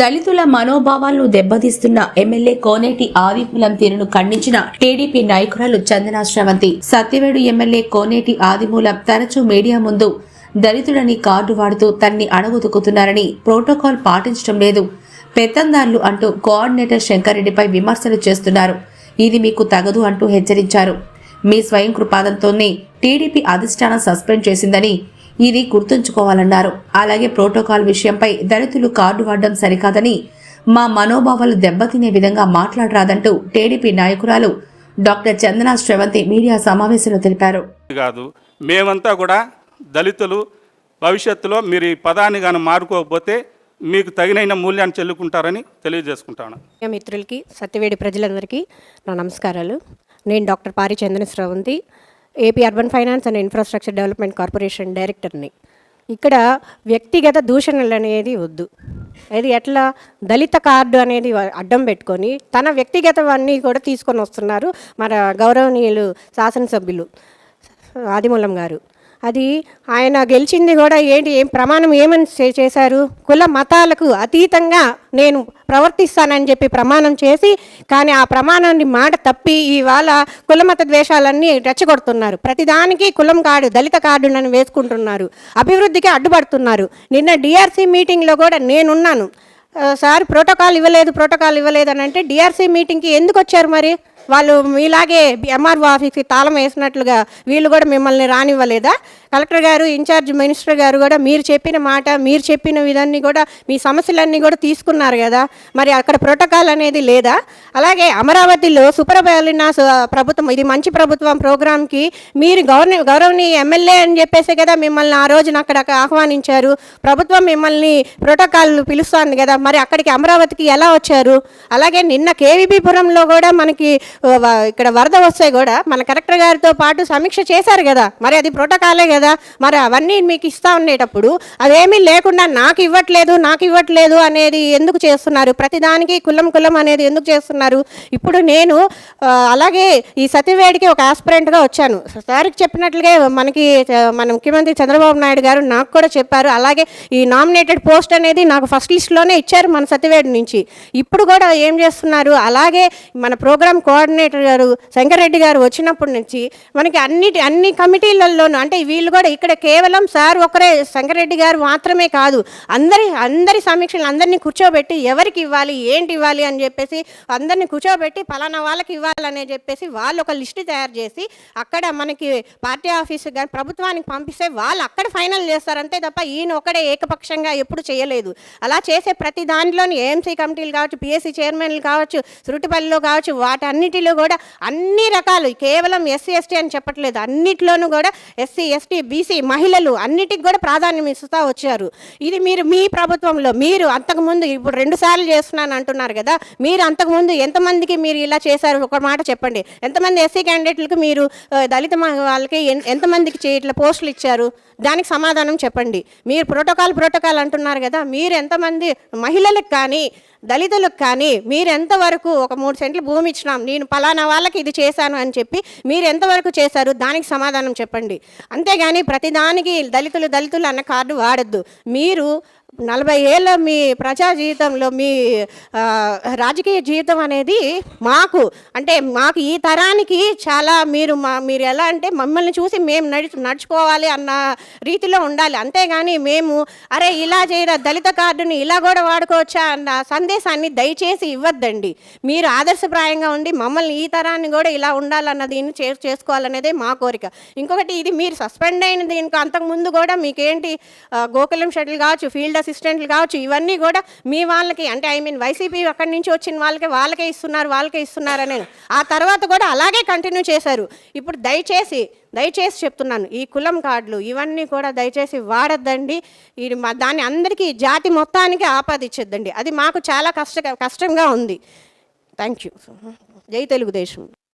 దళితుల మనోభావాలను దెబ్బతీస్తున్న ఎమ్మెల్యే కోనేటి ఆదిమూలం తీరును ఖండించిన టీడీపీ నాయకురాలు చందన శ్రవంతి. సత్యవేడు ఎమ్మెల్యే కోనేటి ఆదిమూలం తరచూ మీడియా ముందు దళితుడని కార్డు వాడుతూ తన్ని అణగొతుకుతున్నారని ప్రోటోకాల్ పాటించడం లేదు. పెత్తందార్లు అంటూ కోఆర్డినేటర్ శంకర్రెడ్డిపై విమర్శలు చేస్తున్నారు. ఇది మీకు తగదు అంటూ హెచ్చరించారు. మీ స్వయం కృపాదంతోనే టీడీపీ అధిష్టానం సస్పెండ్ చేసిందని ఇది గుర్తుంచుకోవాలన్నారు. అలాగే ప్రోటోకాల్ విషయంపై దళితులు కార్డు వాడడం సరికాదని మా మనోభావాలు దెబ్బతినే విధంగా మాట్లాడరాదంటూ టీడీపీ నాయకురాలు డాక్టర్ చందన శ్రవంతి మీడియా సమావేశంలో తెలిపారు. కాదు మేమంతా కూడా దళితులు భవిష్యత్తులో మీరు ఈ పదాన్ని కానీ మారుకోకపోతే మీకు తగినైన మూల్యాన్ని చెల్లుకుంటారని తెలియజేసుకుంటాను. మిత్రులకి సత్యవేడి ప్రజలందరికీ నా నమస్కారాలు. నేను doctor Pari Chandana Sravanthi AP urban finance and infrastructure development corporation డైరెక్టర్ని. ఇక్కడ వ్యక్తిగత దూషణలు అనేది వద్దు. అది ఎట్లా? దళిత కార్డు అనేది అడ్డం పెట్టుకొని తన వ్యక్తిగతవన్నీ కూడా తీసుకొని వస్తున్నారు మన గౌరవనీయులు శాసనసభ్యులు ఆదిమూలం గారు. అది ఆయన గెలిచింది కూడా ఏంటి? ఏం ప్రమాణం ఏమని చేశారు? కుల మతాలకు అతీతంగా నేను ప్రవర్తిస్తానని చెప్పి ప్రమాణం చేసి కానీ ఆ ప్రమాణాన్ని మాట తప్పి ఇవాళ కులమత ద్వేషాలన్నీ రెచ్చగొడుతున్నారు. ప్రతిదానికి కులం కార్డు దళిత కార్డు నన్ను వేసుకుంటున్నారు. అభివృద్ధికి అడ్డుపడుతున్నారు. నిన్న డిఆర్సీ మీటింగ్లో కూడా నేనున్నాను. సార్ ప్రోటోకాల్ ఇవ్వలేదు ప్రోటోకాల్ ఇవ్వలేదు అని అంటే డిఆర్సీ మీటింగ్కి ఎందుకు వచ్చారు మరి? వాళ్ళు మీలాగే ఎంఆర్ఓ ఆఫీస్కి తాళం వేసినట్లుగా వీళ్ళు కూడా మిమ్మల్ని రానివ్వలేదా? కలెక్టర్ గారు ఇన్ఛార్జ్ మినిస్టర్ గారు కూడా మీరు చెప్పిన మాట మీరు చెప్పిన విధాన్ని కూడా మీ సమస్యలన్నీ కూడా తీసుకున్నారు కదా? మరి అక్కడ ప్రోటోకాల్ అనేది లేదా? అలాగే అమరావతిలో సుప్రభాలిన ప్రభుత్వం ఇది మంచి ప్రభుత్వం ప్రోగ్రామ్కి మీరు గౌరవ గౌరవనీయ ఎమ్మెల్యే అని చెప్పేసి కదా మిమ్మల్ని ఆ రోజున అక్కడ ఆహ్వానించారు. ప్రభుత్వం మిమ్మల్ని ప్రోటోకాల్ పిలుస్తోంది కదా? మరి అక్కడికి అమరావతికి ఎలా వచ్చారు? అలాగే నిన్న కేవీపీపురంలో కూడా మనకి ఇక్కడ వరద వస్తే కూడా మన కలెక్టర్ గారితో పాటు సమీక్ష చేశారు కదా. మరి అది ప్రోటోకాలే కదా. మరి అవన్నీ మీకు ఇస్తా ఉండేటప్పుడు అవేమీ లేకుండా నాకు ఇవ్వట్లేదు నాకు ఇవ్వట్లేదు అనేది ఎందుకు చేస్తున్నారు? ప్రతిదానికి కులం కులం అనేది ఎందుకు చేస్తున్నారు? ఇప్పుడు నేను అలాగే ఈ సత్యవేడికి ఒక ఆస్పిరెంట్గా వచ్చాను. సార్కి చెప్పినట్లుగా మనకి మన ముఖ్యమంత్రి చంద్రబాబు నాయుడు గారు నాకు కూడా చెప్పారు. అలాగే ఈ నామినేటెడ్ పోస్ట్ అనేది నాకు ఫస్ట్ లిస్ట్లోనే ఇచ్చారు మన సతివేడు నుంచి. ఇప్పుడు కూడా ఏం చేస్తున్నారు? అలాగే మన ప్రోగ్రామ్ కోఆర్డినేటర్ గారు శంకరెడ్డి గారు వచ్చినప్పటి నుంచి మనకి అన్నిటి అన్ని కమిటీలలోనూ అంటే వీళ్ళు కూడా ఇక్కడ కేవలం సార్ ఒకరే శంకరెడ్డి గారు మాత్రమే కాదు. అందరి అందరి సమీక్షలు అందరినీ కూర్చోబెట్టి ఎవరికి ఇవ్వాలి ఏంటి ఇవ్వాలి అని చెప్పేసి అందరినీ కూర్చోబెట్టి పలానా వాళ్ళకి ఇవ్వాలని చెప్పేసి వాళ్ళు ఒక లిస్ట్ తయారు చేసి అక్కడ మనకి పార్టీ ఆఫీస్ కానీ ప్రభుత్వానికి పంపిస్తే వాళ్ళు అక్కడ ఫైనల్ చేస్తారు అంతే తప్ప ఈయన ఒకడే ఏకపక్షంగా ఎప్పుడు చేయలేదు. అలా చేసే ప్రతి దానిలోని ఏఎంసీ కమిటీలు కావచ్చు పిఎస్సీ చైర్మన్లు కావచ్చు సురుటిపల్లిలో కావచ్చు అన్నిటిలో కూడా అన్ని రకాలు కేవలం ఎస్సీ ఎస్టీ అని చెప్పట్లేదు. అన్నిటిలోనూ కూడా ఎస్సీ ఎస్టీ బీసీ మహిళలు అన్నిటికి కూడా ప్రాధాన్యం ఇస్తూ వచ్చారు. ఇది మీరు మీ ప్రభుత్వంలో మీరు అంతకుముందు ఇప్పుడు రెండు సార్లు చేస్తున్నాను అంటున్నారు కదా మీరు అంతకుముందు ఎంతమందికి మీరు ఇలా చేశారు? ఒక మాట చెప్పండి. ఎంతమంది ఎస్సీ క్యాండిడేట్లకు మీరు దళిత వాళ్ళకి ఎంతమందికి ఇట్లా పోస్టులు ఇచ్చారు? దానికి సమాధానం చెప్పండి. మీరు ప్రోటోకాల్ ప్రోటోకాల్ అంటున్నారు కదా మీరు ఎంతమంది మహిళలకు కానీ దళితులకు కానీ మీరు ఎంతవరకు ఒక మూడు సెంట్లు భూమి ఇచ్చినాం నేను పలానా వాళ్ళకి ఇది చేశాను అని చెప్పి మీరు ఎంతవరకు చేశారు? దానికి సమాధానం చెప్పండి. అంతేగాని ప్రతిదానికి దళితులు దళితులు అన్న కార్డు వాడద్దు. మీరు నలభై ఏళ్ళ మీ ప్రజా జీవితంలో మీ రాజకీయ జీవితం అనేది మాకు అంటే మాకు ఈ తరానికి చాలా మీరు మా మీరు ఎలా అంటే మమ్మల్ని చూసి మేము నడిచి నడుచుకోవాలి అన్న రీతిలో ఉండాలి. అంతేగాని మేము అరే ఇలా చేయరా దళిత కార్డుని ఇలా కూడా వాడుకోవచ్చా అన్న సందేశాన్ని దయచేసి ఇవ్వద్దండి. మీరు ఆదర్శప్రాయంగా ఉండి మమ్మల్ని ఈ తరాన్ని కూడా ఇలా ఉండాలన్న దీన్ని చే చేసుకోవాలనేదే మా కోరిక. ఇంకొకటి ఇది మీరు సస్పెండ్ అయిన దీనికి అంతకుముందు కూడా మీకేంటి గోకులం షటిల్ కావచ్చు ఫీల్డ్ అసిస్టెంట్లు కావచ్చు ఇవన్నీ కూడా మీ వాళ్ళకి అంటే ఐ మీన్ వైసీపీ అక్కడి నుంచి వచ్చిన వాళ్ళకే వాళ్ళకే ఇస్తున్నారు వాళ్ళకే ఇస్తున్నారు అనే ఆ తర్వాత కూడా అలాగే కంటిన్యూ చేశారు. ఇప్పుడు దయచేసి దయచేసి చెప్తున్నాను ఈ కులం కార్డులు ఇవన్నీ కూడా దయచేసి వాడద్దండి. ఇది మా దాన్ని అందరికీ జాతి మొత్తానికి ఆపాదిచ్చేద్దండి అది మాకు చాలా కష్ట కష్టంగా ఉంది. థ్యాంక్ యూ జై తెలుగుదేశం.